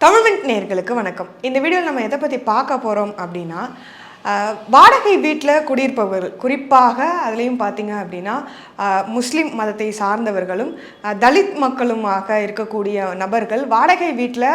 தமிழ்மெண்ட் நேர்களுக்கு வணக்கம். இந்த வீடியோவில் நம்ம எதை பற்றி பார்க்க போகிறோம் அப்படின்னா வாடகை வீட்டில் குடியிருப்பவர் குறிப்பாக அதுலேயும் பார்த்தீங்க அப்படின்னா முஸ்லீம் மதத்தை சார்ந்தவர்களும் தலித் மக்களுமாக இருக்கக்கூடிய நபர்கள் வாடகை வீட்டில்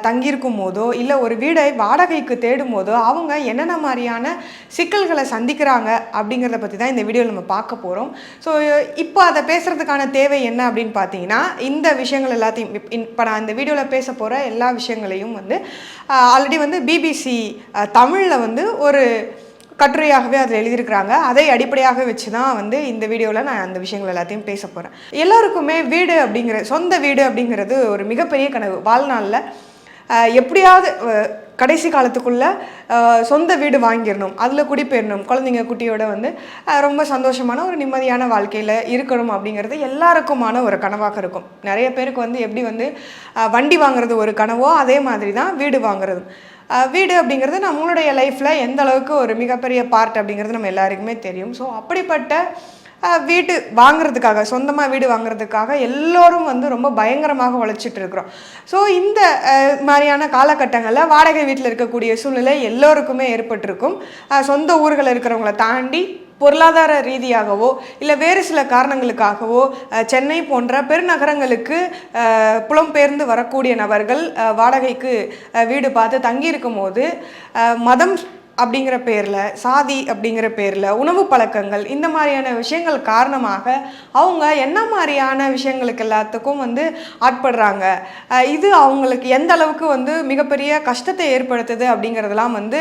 தங்கியிருக்கும் போதோ இல்லை ஒரு வீடை வாடகைக்கு தேடும் போதோ அவங்க என்னென்ன மாதிரியான சிக்கல்களை சந்திக்கிறாங்க அப்படிங்கிறத பற்றி தான் இந்த வீடியோவில் நம்ம பார்க்க போகிறோம் ஸோ இப்போ அதை பேசுகிறதுக்கான தேவை என்ன அப்படின்னு பார்த்தீங்கன்னா இந்த விஷயங்கள் எல்லாத்தையும் இப்போ நான் இந்த வீடியோவில் பேச போகிற எல்லா விஷயங்களையும் வந்து ஆல்ரெடி வந்து பிபிசி தமிழில் வந்து ஒரு கட்டுரையாகவே அதில் எழுதியிருக்கிறாங்க. அதை அடிப்படையாக வச்சு தான் வந்து இந்த வீடியோவில் நான் அந்த விஷயங்கள் எல்லாத்தையும் பேச போகிறேன் எல்லாருக்குமே வீடு அப்படிங்கிற சொந்த வீடு அப்படிங்கிறது ஒரு மிகப்பெரிய கனவு. வாழ்நாளில் எப்படியாவது கடைசி காலத்துக்குள்ளே சொந்த வீடு வாங்கிடணும். அதில் குடிபெயரணும். குழந்தைங்க குட்டியோட வந்து ரொம்ப சந்தோஷமான ஒரு நிம்மதியான வாழ்க்கையில் இருக்கணும் அப்படிங்கிறது எல்லாருக்குமான ஒரு கனவாக இருக்கும். நிறைய பேருக்கு வந்து எப்படி வந்து வண்டி வாங்குறது ஒரு கனவோ அதே மாதிரி தான் வீடு வாங்குறது வீடு அப்படிங்கிறது நம்மளுடைய லைஃப்பில் எந்த அளவுக்கு ஒரு மிகப்பெரிய பார்ட் அப்படிங்கிறது நம்ம எல்லாருக்குமே தெரியும். ஸோ அப்படிப்பட்ட வீடு வாங்குறதுக்காக சொந்தமாக வீடு வாங்குறதுக்காக எல்லோரும் வந்து ரொம்ப பயங்கரமாக உழைச்சிட்டு இருக்கிறோம். ஸோ இந்த மாதிரியான காலகட்டங்களில் வாடகை வீட்டில் இருக்கக்கூடிய சூழ்நிலை எல்லோருக்குமே ஏற்பட்டிருக்கும். சொந்த ஊர்களில் இருக்கிறவங்கள தாண்டி பொருளாதார ரீதியாகவோ இல்லை வேறு சில காரணங்களுக்காகவோ சென்னை போன்ற பெருநகரங்களுக்கு புலம்பெயர்ந்து வரக்கூடிய நபர்கள் வாடகைக்கு வீடு பார்த்து தங்கியிருக்கும் போது மதம் அப்படிங்கிற பேரில் சாதி அப்படிங்கிற பேரில் உணவு பழக்கங்கள் இந்த மாதிரியான விஷயங்கள் காரணமாக அவங்க என்ன மாதிரியான விஷயங்களுக்கு எல்லாத்துக்கும் வந்து ஆட்படுறாங்க? இது அவங்களுக்கு எந்த அளவுக்கு வந்து மிகப்பெரிய கஷ்டத்தை ஏற்படுத்துது அப்படிங்கிறதெல்லாம் வந்து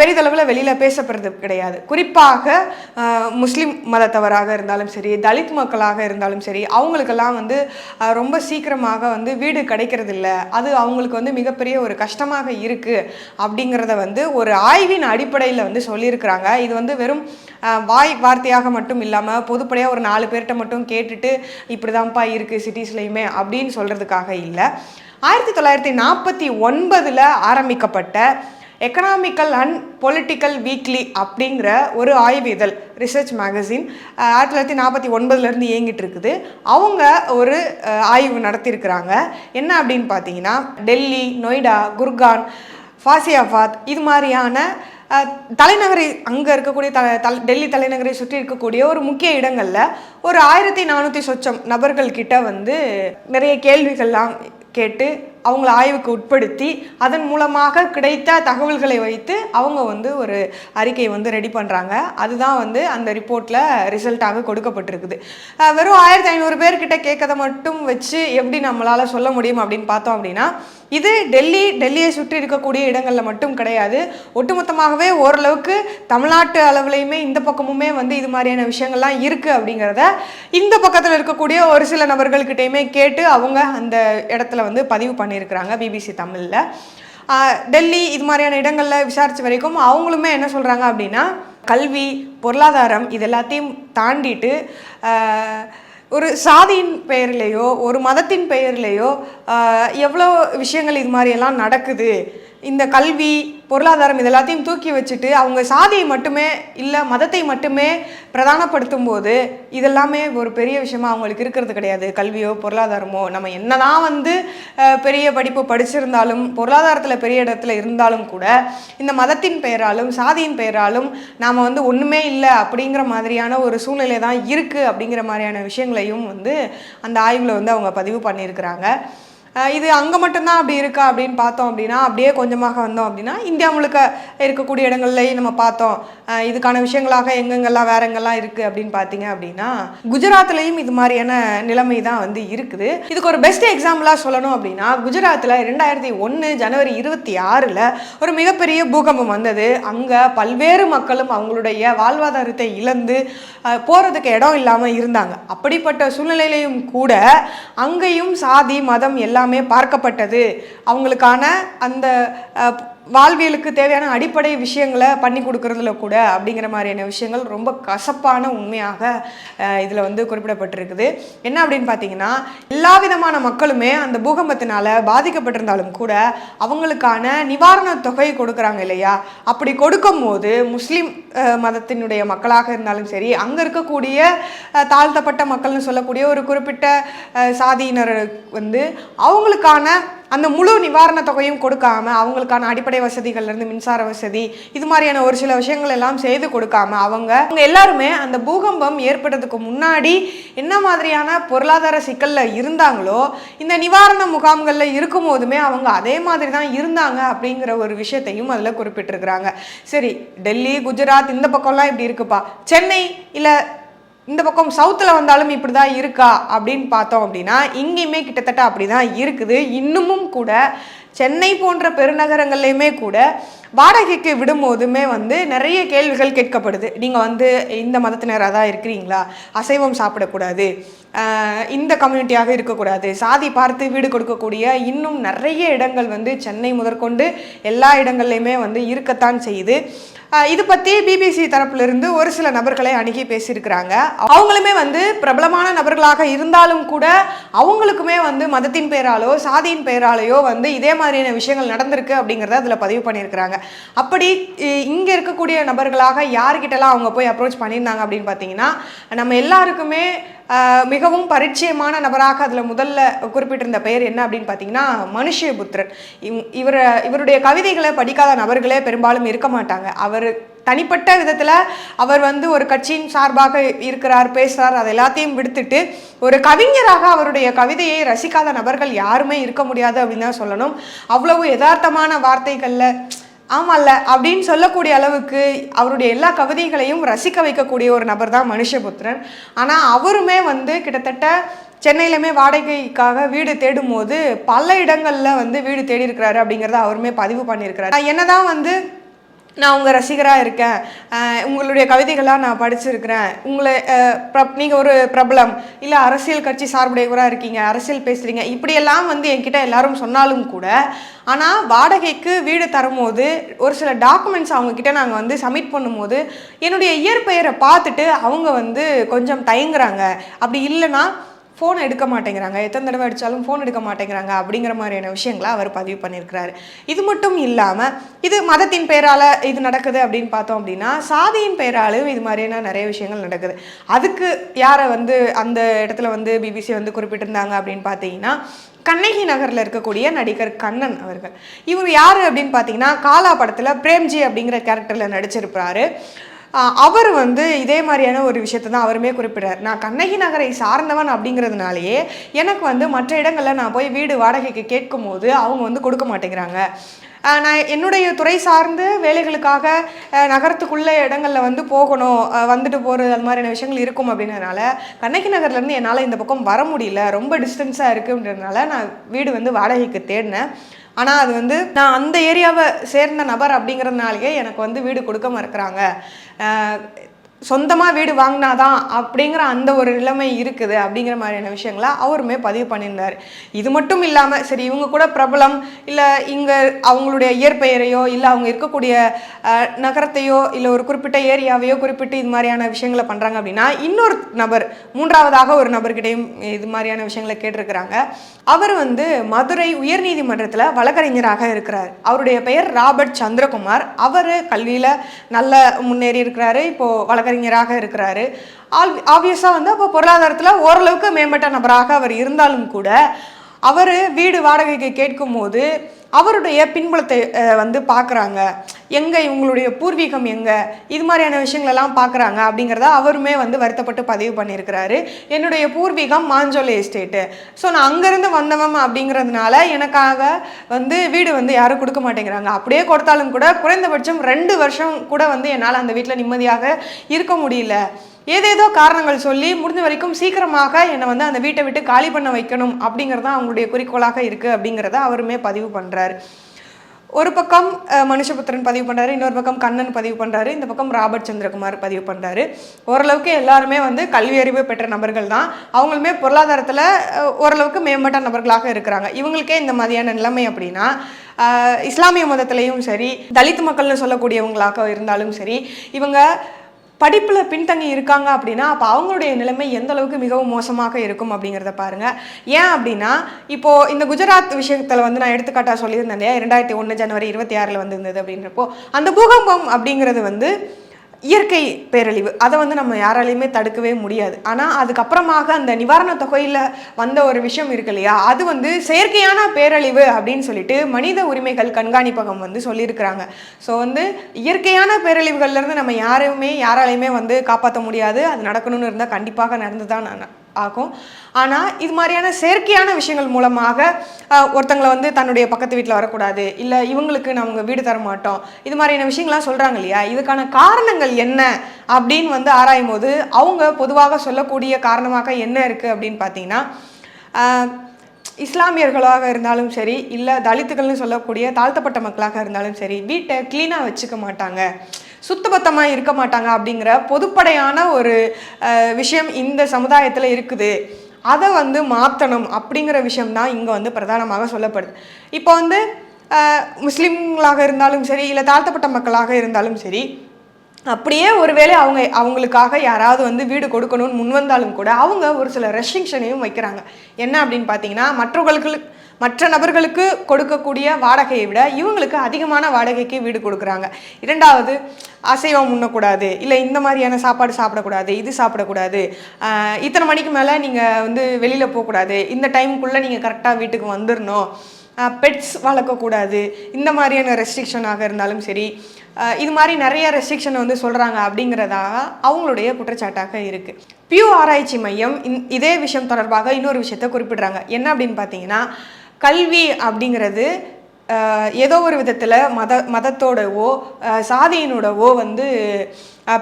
பெரிதளவில் வெளியில் பேசப்படுறது கிடையாது. குறிப்பாக முஸ்லீம் மதத்தவராக இருந்தாலும் சரி தலித் மக்களாக இருந்தாலும் சரி அவங்களுக்கெல்லாம் வந்து ரொம்ப சீக்கிரமாக வந்து வீடு கிடைக்கிறதில்ல. அது அவங்களுக்கு வந்து மிகப்பெரிய ஒரு கஷ்டமாக இருக்குது அப்படிங்கிறத வந்து ஒரு ஆய்வின் அடிப்படையில் வந்து சொல்லியிருக்கிறாங்க. இது வந்து வெறும் வாய் வார்த்தையாக மட்டும் இல்லாமல் பொதுப்படையாக ஒரு நாலு பேர்கிட்ட மட்டும் கேட்டுட்டு இப்படி தான்ப்பா இருக்குது சிட்டிஸ்லையுமே அப்படின்னு சொல்கிறதுக்காக இல்லை. ஆயிரத்தி தொள்ளாயிரத்தி நாற்பத்தி ஒன்பதில் ஆரம்பிக்கப்பட்ட எக்கனாமிக்கல் அண்ட் பொலிட்டிக்கல் வீக்லி அப்படிங்கிற ஒரு ஆய்வு இதழ் ரிசர்ச் மேகசின் ஆயிரத்தி தொள்ளாயிரத்தி நாற்பத்தி ஒன்பதுலேருந்து இயங்கிட்டு இருக்குது. அவங்க ஒரு ஆய்வு நடத்தியிருக்கிறாங்க. என்ன அப்படின்னு பார்த்தீங்கன்னா டெல்லி நொய்டா குர்கான் ஃபாசியாபாத் இது மாதிரியான தலைநகரை அங்கே இருக்கக்கூடிய த தல் டெல்லி தலைநகரை சுற்றி இருக்கக்கூடிய ஒரு முக்கிய இடங்களில் ஒரு ஆயிரத்தி நானூற்றி சொச்சம் நபர்கள்கிட்ட வந்து நிறைய கேள்விகள்லாம் கேட்டு அவங்கள ஆய்வுக்கு உட்படுத்தி அதன் மூலமாக கிடைத்த தகவல்களை வைத்து அவங்க வந்து ஒரு அறிக்கை வந்து ரெடி பண்ணுறாங்க அதுதான் வந்து அந்த ரிப்போர்ட்டில் ரிசல்ட்டாக கொடுக்கப்பட்டிருக்குது. வெறும் ஆயிரத்தி ஐநூறு பேர்கிட்ட கேட்கறத மட்டும் வச்சு எப்படி நம்மளால் சொல்ல முடியும் அப்படின்னு பார்த்தோம் அப்படின்னா இது டெல்லி டெல்லியை சுற்றி இருக்கக்கூடிய இடங்களில் மட்டும் கிடையாது. ஒட்டுமொத்தமாகவே ஓரளவுக்கு தமிழ்நாட்டு அளவுலையுமே இந்த பக்கமுமே வந்து இது மாதிரியான விஷயங்கள்லாம் இருக்குது அப்படிங்கிறத இந்த பக்கத்தில் இருக்கக்கூடிய ஒரு சில நபர்கள்கிட்டையுமே கேட்டு அவங்க அந்த இடத்துல வந்து பதிவு பண்ணியிருக்கிறாங்க பிபிசி தமிழில். டெல்லி இது மாதிரியான இடங்களில் விசாரித்த வரைக்கும் அவங்களுமே என்ன சொல்கிறாங்க அப்படின்னா கல்வி பொருளாதாரம் இது எல்லாத்தையும் தாண்டிட்டு ஒரு சாதியின் பெயர்லேயோ ஒரு மதத்தின் பெயர்லேயோ எவ்வளோ விஷயங்கள் இது மாதிரியெல்லாம் நடக்குது? இந்த கல்வி பொருளாதாரம் இது எல்லாத்தையும் தூக்கி வச்சுட்டு அவங்க சாதியை மட்டுமே இல்லை மதத்தை மட்டுமே பிரதானப்படுத்தும் போது இதெல்லாமே ஒரு பெரிய விஷயமா அவங்களுக்கு இருக்கிறது கிடையாது. கல்வியோ பொருளாதாரமோ. நம்ம என்னதான் வந்து பெரிய படிப்பு படிச்சிருந்தாலும் பொருளாதாரத்தில் பெரிய இடத்துல இருந்தாலும் கூட இந்த மதத்தின் பெயராலும் சாதியின் பெயராலும் நாம் வந்து ஒன்றுமே இல்லை அப்படிங்கிற மாதிரியான ஒரு சூழ்நிலை தான் இருக்குது அப்படிங்கிற மாதிரியான விஷயங்களையும் வந்து அந்த ஆய்வில் வந்து அவங்க பதிவு பண்ணியிருக்கிறாங்க. இது அங்கே மட்டும்தான் அப்படி இருக்கா அப்படின்னு பார்த்தோம் அப்படின்னா அப்படியே கொஞ்சமாக வந்தோம் அப்படின்னா இந்தியா முழுக்க இருக்கக்கூடிய இடங்கள்லையும் நம்ம பார்த்தோம். இதுக்கான விஷயங்களாக எங்கெங்கெல்லாம் வேற எங்கெல்லாம் இருக்குது அப்படின்னு பார்த்தீங்க அப்படின்னா குஜராத்லேயும் இது மாதிரியான நிலைமை தான் வந்து இருக்குது. இதுக்கு ஒரு பெஸ்ட் எக்ஸாம்பிளாக சொல்லணும் அப்படின்னா குஜராத்தில் ரெண்டாயிரத்தி ஒன்று ஜனவரி இருபத்தி ஆறில் ஒரு மிகப்பெரிய பூகம்பம் வந்தது. அங்கே பல்வேறு மக்களும் அவங்களுடைய வாழ்வாதாரத்தை இழந்து போகிறதுக்கு இடம் இல்லாமல் இருந்தாங்க. அப்படிப்பட்ட சூழ்நிலையிலையும் கூட அங்கேயும் சாதி மதம் எல்லாமே பார்க்கப்பட்டது. அவங்களுக்கான அந்த வாழ்வியலுக்கு தேவையான அடிப்படை விஷயங்களை பண்ணி கொடுக்கறதுல கூட அப்படிங்கிற மாதிரியான விஷயங்கள் ரொம்ப கசப்பான உண்மையாக இதில் வந்து குறிப்பிடப்பட்டிருக்குது. என்ன அப்படின்னு பார்த்தீங்கன்னா எல்லா விதமான மக்களுமே அந்த பூகம்பத்தினால பாதிக்கப்பட்டிருந்தாலும் கூட அவங்களுக்கான நிவாரணத் தொகை கொடுக்குறாங்க இல்லையா? அப்படி கொடுக்கும்போது முஸ்லீம் மதத்தினுடைய மக்களாக இருந்தாலும் சரி அங்கே இருக்கக்கூடிய தாழ்த்தப்பட்ட மக்கள்னு சொல்லக்கூடிய ஒரு குறிப்பிட்ட சாதியினர் வந்து அவங்களுக்கான அந்த முழு நிவாரண தொகையும் கொடுக்காம அவங்களுக்கான அடிப்படை வசதிகள்லேருந்து மின்சார வசதி இது மாதிரியான ஒரு சில விஷயங்கள் எல்லாம் செய்து கொடுக்காம அவங்க அவங்க எல்லாருமே அந்த பூகம்பம் ஏற்படுறதுக்கு முன்னாடி என்ன மாதிரியான பொருளாதார சிக்கலில் இருந்தாங்களோ இந்த நிவாரண முகாம்களில் இருக்கும் போதுமே அவங்க அதே மாதிரி தான் இருந்தாங்க அப்படிங்கிற ஒரு விஷயத்தையும் அதில் குறிப்பிட்டிருக்கிறாங்க. சரி டெல்லி குஜராத் இந்த பக்கம்லாம் இப்படி இருக்குப்பா? சென்னை இல்லை இந்த பக்கம் சவுத்தில் வந்தாலும் இப்படி தான் இருக்கா அப்படின்னு பார்த்தோம் அப்படின்னா இங்கேயுமே கிட்டத்தட்ட அப்படி தான் இருக்குது. இன்னமும் கூட சென்னை போன்ற பெருநகரங்கள்லையுமே கூட வாடகைக்கு விடும்போதுமே வந்து நிறைய கேள்விகள் கேட்கப்படுது. நீங்கள் வந்து இந்த மதத்தினராக தான் இருக்கிறீங்களா? அசைவம் சாப்பிடக்கூடாது. இந்த கம்யூனிட்டியாக இருக்கக்கூடாது. சாதி பார்த்து வீடு கொடுக்கக்கூடிய இன்னும் நிறைய இடங்கள் வந்து சென்னை முதற்கொண்டு எல்லா இடங்கள்லையுமே வந்து இருக்கத்தான் செய்யுது. இது பற்றி பிபிசி தரப்பிலிருந்து ஒரு சில நபர்களை அணுகி பேசியிருக்கிறாங்க. அவங்களுமே வந்து பிரபலமான நபர்களாக இருந்தாலும் கூட அவங்களுக்குமே வந்து மதத்தின் பெயராலோ சாதியின் பெயராலேயோ வந்து இதே மாதிரியான விஷயங்கள் நடந்திருக்கு அப்படிங்கிறத அதில் பதிவு பண்ணியிருக்கிறாங்க. அப்படி இ- இருக்கக்கூடிய நபர்களாக யார்கிட்டலாம் அவங்க போய் அப்ரோச் பண்ணியிருந்தாங்க அப்படின்னு பார்த்தீங்கன்னா நம்ம எல்லாருக்குமே மிக மிகவும் பரிச்சயமான நபராக அதில் முதல்ல குறிப்பிட்டிருந்த பெயர் என்ன அப்படின்னு பார்த்தீங்கன்னா மனுஷபுத்திரன். இவ் இவர இவருடைய கவிதைகளை படிக்காத நபர்களே பெரும்பாலும் இருக்க மாட்டாங்க. அவர் தனிப்பட்ட விதத்தில் அவர் வந்து ஒரு கட்சியின் சார்பாக இருக்கிறார் பேசுகிறார் அதை எல்லாத்தையும் விடுத்துட்டு ஒரு கவிஞராக அவருடைய கவிதையை ரசிக்காத நபர்கள் யாருமே இருக்க முடியாது அப்படின்னு தான் சொல்லணும். அவ்வளவு யதார்த்தமான வார்த்தைகளில் ஆமால்ல அப்படின்னு சொல்லக்கூடிய அளவுக்கு அவருடைய எல்லா கவிதைகளையும் ரசிக்க வைக்கக்கூடிய ஒரு நபர் தான் மனுஷபுத்திரன். ஆனால் அவருமே வந்து கிட்டத்தட்ட சென்னையிலுமே வாடகைக்காக வீடு தேடும் போது பல இடங்களில் வந்து வீடு தேடி இருக்கிறாரு அப்படிங்கிறத அவருமே பதிவு பண்ணியிருக்கிறாரு. என்னதான் வந்து நான் உங்கள் ரசிகராக இருக்கேன். உங்களுடைய கவிதைகளாக நான் படிச்சிருக்கிறேன். உங்களை நீங்கள் ஒரு பிரபலம். இல்லை அரசியல் கட்சி சார்புடையவராக இருக்கீங்க அரசியல் பேசுகிறீங்க இப்படியெல்லாம் வந்து என்கிட்ட எல்லாரும் சொன்னாலும் கூட ஆனால் வாடகைக்கு வீடு தரும்போது ஒரு சில டாக்குமெண்ட்ஸ் அவங்கக்கிட்ட நாங்கள் வந்து சப்மிட் பண்ணும்போது என்னுடைய இயற்பெயரை பார்த்துட்டு அவங்க வந்து கொஞ்சம் தயங்குறாங்க. அப்படி இல்லைன்னா ஃபோன் எடுக்க மாட்டேங்கிறாங்க. எத்தனை தடவை அடித்தாலும் ஃபோன் எடுக்க மாட்டேங்கிறாங்க அப்படிங்கிற மாதிரியான விஷயங்களை அவர் பதிவு பண்ணியிருக்கிறாரு. இது மட்டும் இல்லாமல் இது மதத்தின் பெயரால் இது நடக்குது அப்படின்னு பார்த்தோம் அப்படின்னா சாதியின் பெயராலும் இது மாதிரியான நிறைய விஷயங்கள் நடக்குது. அதுக்கு யாரை வந்து அந்த இடத்துல வந்து பிபிசி வந்து குறிப்பிட்டிருந்தாங்க அப்படின்னு பார்த்தீங்கன்னா கண்ணகி நகரில் இருக்கக்கூடிய நடிகர் கண்ணன் அவர்கள். இவர் யார் அப்படின்னு பார்த்தீங்கன்னா காலா படத்தில் பிரேம்ஜி அப்படிங்கிற கேரக்டரில் நடிச்சிருப்பாரு. அவர் வந்து இதே மாதிரியான ஒரு விஷயத்தை தான் அவருமே குறிப்பிடுறார். நான் கண்ணகி நகரை சார்ந்தவன் அப்படிங்கிறதுனாலேயே எனக்கு வந்து மற்ற இடங்களில் நான் போய் வீடு வாடகைக்கு கேட்கும் போது அவங்க வந்து கொடுக்க மாட்டேங்கிறாங்க. நான் என்னுடைய துறை சார்ந்து வேலைகளுக்காக நகரத்துக்குள்ள இடங்களில் வந்து போகணும் வந்துட்டு போகிறது அது மாதிரியான விஷயங்கள் இருக்கும் அப்படின்றதுனால கண்ணகி நகர்லேருந்து என்னால் இந்த பக்கம் வர முடியல. ரொம்ப டிஸ்டன்ஸாக இருக்குன்றதுனால நான் வீடு வந்து வாடகைக்கு தேடினேன். ஆனால் அது வந்து நான் அந்த ஏரியாவை சேர்ந்த நபர் அப்படிங்கிறதுனாலயே எனக்கு வந்து வீடு கொடுக்க மறுக்கிறாங்க. சொந்தமாக வீடு வாங்கினாதான் அப்படிங்கிற அந்த ஒரு நிலைமை இருக்குது அப்படிங்கிற மாதிரியான விஷயங்களை அவருமே பதிவு பண்ணியிருந்தார். இது மட்டும் இல்லாமல் சரி இவங்க கூட பிரபலம் இல்லை இங்கே அவங்களுடைய இயற்பெயரையோ இல்லை அவங்க இருக்கக்கூடிய நகரத்தையோ இல்லை ஒரு குறிப்பிட்ட ஏரியாவையோ குறிப்பிட்டு இது மாதிரியான விஷயங்களை பண்ணுறாங்க அப்படின்னா இன்னொரு நபர் மூன்றாவதாக ஒரு நபர்கிட்டையும் இது மாதிரியான விஷயங்களை கேட்டிருக்கிறாங்க. அவர் வந்து மதுரை உயர்நீதிமன்றத்தில் வழக்கறிஞராக இருக்கிறார். அவருடைய பெயர் ராபர்ட் சந்திரகுமார். அவர் கல்வியில் நல்ல முன்னேறி இருக்கிறாரு. இப்போது வழக்கறிஞராக இருக்கிறாரு. ஆல் ஆப்வியஸாக வந்து அப்போ பொருளாதாரத்தில் ஓரளவுக்கு மேம்பட்ட நபராக அவர் இருந்தாலும் கூட அவர் வீடு வாடகைக்கு கேட்கும்போது அவருடைய பின்புலத்தை வந்து பார்க்குறாங்க. எங்கே இவங்களுடைய பூர்வீகம் எங்கே? இது மாதிரியான விஷயங்களெல்லாம் பார்க்குறாங்க அப்படிங்கிறத அவருமே வந்து வருத்தப்பட்டு பதிவு பண்ணியிருக்கிறாரு. என்னுடைய பூர்வீகம் மாஞ்சோலை எஸ்டேட்டு. ஸோ நான் அங்கேருந்து வந்தவன் அப்படிங்கிறதுனால எனக்காக வந்து வீடு வந்து யாரும் கொடுக்க மாட்டேங்கிறாங்க. அப்படியே கொடுத்தாலும் கூட குறைந்தபட்சம் ரெண்டு வருஷம் கூட வந்து என்னால் அந்த வீட்டில் நிம்மதியாக இருக்க முடியல. ஏதேதோ காரணங்கள் சொல்லி முடிஞ்ச வரைக்கும் சீக்கிரமாக என்னை வந்து அந்த வீட்டை விட்டு காலி பண்ண வைக்கணும் அப்படிங்கிறது தான் அவங்களுடைய குறிக்கோளாக இருக்குது அப்படிங்கிறத அவருமே பதிவு பண்ணுறாரு ஒரு பக்கம் மனுஷபுத்திரன் பதிவு பண்ணுறாரு இன்னொரு பக்கம் கண்ணன் பதிவு பண்ணுறாரு இந்த பக்கம் ராபர்ட் சந்திரகுமார் பதிவு பண்ணுறாரு ஓரளவுக்கு எல்லாருமே வந்து கல்வி அறிவு பெற்ற நபர்கள் தான். அவங்களுமே பொருளாதாரத்தில் ஓரளவுக்கு மேம்பட்ட நபர்களாக இருக்கிறாங்க. இவங்களுக்கே இந்த மாதிரியான நிலைமை அப்படின்னா இஸ்லாமிய மதத்திலையும் சரி தலித் மக்கள்னு சொல்லக்கூடியவங்களாக இருந்தாலும் சரி இவங்க படிப்பில் பின்தங்கி இருக்காங்க அப்படின்னா அப்போ அவங்களுடைய நிலைமை எந்த அளவுக்கு மிகவும் மோசமாக இருக்கும் அப்படிங்கிறத பாருங்க. ஏன் அப்படின்னா இப்போ இந்த குஜராத் விஷயத்தில் வந்து நான் எடுத்துக்காட்டாக சொல்லியிருந்தேன் இல்லையா? ரெண்டாயிரத்தி ஒன்று ஜனவரி இருபத்தி ஆறில் வந்து இருந்தது அப்படின்றப்போ அந்த பூகம்பம் அப்படிங்கிறது வந்து இயற்கை பேரழிவு. அதை வந்து நம்ம யாராலையுமே தடுக்கவே முடியாது. ஆனால் அதுக்கப்புறமாக அந்த நிவாரணத் தொகையில் வந்த ஒரு விஷயம் இருக்கு இல்லையா? அது வந்து செயற்கையான பேரழிவு அப்படின்னு சொல்லிட்டு மனித உரிமைகள் கண்காணிப்பகம் வந்து சொல்லியிருக்கிறாங்க. ஸோ வந்து இயற்கையான பேரழிவுகள்லேருந்து நம்ம யாரையுமே யாராலையுமே வந்து காப்பாற்ற முடியாது. அது நடக்கணும்னு இருந்தால் கண்டிப்பாக நடந்து தான் நான் ஆகும். ஆனால் இது மாதிரியான செயற்கையான விஷயங்கள் மூலமாக ஒருத்தங்களை வந்து தன்னுடைய பக்கத்து வீட்டில் வரக்கூடாது இல்லை இவங்களுக்கு நாங்கள் வீடு தர மாட்டோம் இது மாதிரியான விஷயங்கள்லாம் சொல்கிறாங்க இல்லையா? இதுக்கான காரணங்கள் என்ன அப்படின்னு வந்து ஆராயும் போது அவங்க பொதுவாக சொல்லக்கூடிய காரணமாக என்ன இருக்குது அப்படின்னு பார்த்தீங்கன்னா இஸ்லாமியர்களாக இருந்தாலும் சரி இல்லை தலித்துகள்னு சொல்லக்கூடிய தாழ்த்தப்பட்ட மக்களாக இருந்தாலும் சரி வீட்டை க்ளீனாக வச்சுக்க மாட்டாங்க. சுத்தபத்தமாக இருக்க மாட்டாங்க அப்படிங்கிற பொதுப்படையான ஒரு விஷயம் இந்த சமுதாயத்தில் இருக்குது. அதை வந்து மாற்றணும் அப்படிங்கிற விஷயம் தான் இங்கே வந்து பிரதானமாக சொல்லப்படுது. இப்போ வந்து முஸ்லீம்களாக இருந்தாலும் சரி இல்லை தாழ்த்தப்பட்ட மக்களாக இருந்தாலும் சரி அப்படியே ஒருவேளை அவங்க அவங்களுக்காக யாராவது வந்து வீடு கொடுக்கணும்னு முன் வந்தாலும் கூட அவங்க ஒரு சில ரெஸ்ட்ரிக்ஷனையும் வைக்கிறாங்க. என்ன அப்படின்னு பார்த்தீங்கன்னா மற்றவர்களுக்கு மற்ற நபர்களுக்கு கொடுக்கக்கூடிய வாடகையை விட இவங்களுக்கு அதிகமான வாடகைக்கு வீடு கொடுக்குறாங்க. இரண்டாவது அசைவம் உண்ணக்கூடாது இல்லை இந்த மாதிரியான சாப்பாடு சாப்பிடக்கூடாது இது சாப்பிடக்கூடாது. இத்தனை மணிக்கு மேலே நீங்கள் வந்து வெளியில் போகக்கூடாது. இந்த டைமுக்குள்ளே நீங்கள் கரெக்டாக வீட்டுக்கு வந்துடணும் பெட்ஸ் வளர்க்கக்கூடாது. இந்த மாதிரியான ரெஸ்ட்ரிக்ஷனாக இருந்தாலும் சரி இது மாதிரி நிறைய ரெஸ்ட்ரிக்ஷனை வந்து சொல்கிறாங்க அப்படிங்கிறதாக அவங்களுடைய குற்றச்சாட்டாக இருக்குது பியூ ஆராய்ச்சி மையம் இதே விஷயம் தொடர்பாக இன்னொரு விஷயத்த குறிப்பிடுறாங்க. என்ன அப்படின்னு பார்த்தீங்கன்னா கல்வி அப்படிங்கிறது ஏதோ ஒரு விதத்தில் மத மதத்தோடவோ சாதியினோடவோ வந்து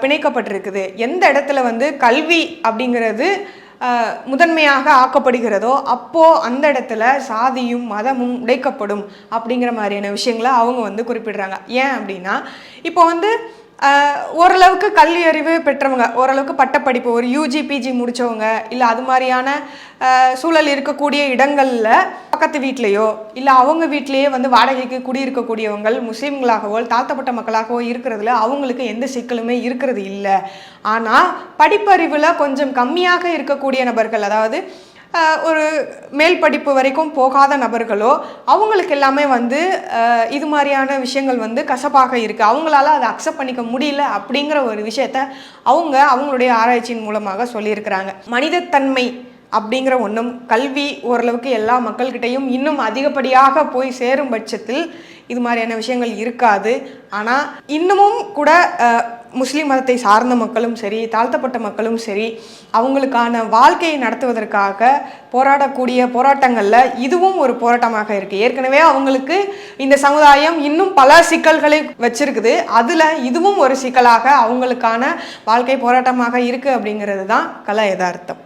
பிணைக்கப்பட்டிருக்குது. எந்த இடத்துல வந்து கல்வி அப்படிங்கிறது முதன்மையாக ஆக்கப்படுகிறதோ அப்போது அந்த இடத்துல சாதியும் மதமும் உடைக்கப்படும் அப்படிங்கிற மாதிரியான விஷயங்களை அவங்க வந்து குறிப்பிடுறாங்க. ஏன் அப்படின்னா இப்போ வந்து ஓரளவுக்கு கல்வி அறிவு பெற்றவங்க ஓரளவுக்கு பட்டப்படிப்பு ஒரு யூஜி பிஜி முடித்தவங்க இல்லை அது மாதிரியான சூழல் இருக்கக்கூடிய இடங்களில் பக்கத்து வீட்லேயோ இல்லை அவங்க வீட்லேயே வந்து வாடகைக்கு குடியிருக்கக்கூடியவங்கள் முஸ்லீம்களாகவோ தாழ்த்தப்பட்ட மக்களாகவோ இருக்கிறதுல அவங்களுக்கு எந்த சிக்கலுமே இருக்கிறது இல்லை. ஆனால் படிப்பறிவில் கொஞ்சம் கம்மியாக இருக்கக்கூடிய நபர்கள் அதாவது ஒரு மேல் படிப்பு வரைக்கும் போகாத நபர்களோ அவங்களுக்கு எல்லாமே வந்து இது மாதிரியான விஷயங்கள் வந்து கசப்பாக இருக்குது அவங்களால அதை அக்செப்ட் பண்ணிக்க முடியல அப்படிங்கிற ஒரு விஷயத்த அவங்க அவங்களுடைய ஆராய்ச்சியின் மூலமாக சொல்லியிருக்கிறாங்க. மனிதத்தன்மை அப்படிங்கிற ஒன்றும் கல்வி ஓரளவுக்கு எல்லா மக்கள்கிட்டையும் இன்னும் அதிகப்படியாக போய் சேரும் பட்சத்தில் இது மாதிரியான விஷயங்கள் இருக்காது. ஆனால் இன்னமும் கூட முஸ்லீம் மதத்தை சார்ந்த மக்களும் சரி தாழ்த்தப்பட்ட மக்களும் சரி அவங்களுக்கான வாழ்க்கையை நடத்துவதற்காக போராடக்கூடிய போராட்டங்களில் இதுவும் ஒரு போராட்டமாக இருக்குது ஏற்கனவே அவங்களுக்கு இந்த சமுதாயம் இன்னும் பல சிக்கல்களை வச்சிருக்குது. அதில் இதுவும் ஒரு சிக்கலாக அவங்களுக்கான வாழ்க்கை போராட்டமாக இருக்குது அப்படிங்கிறது தான் கல யதார்த்தம்.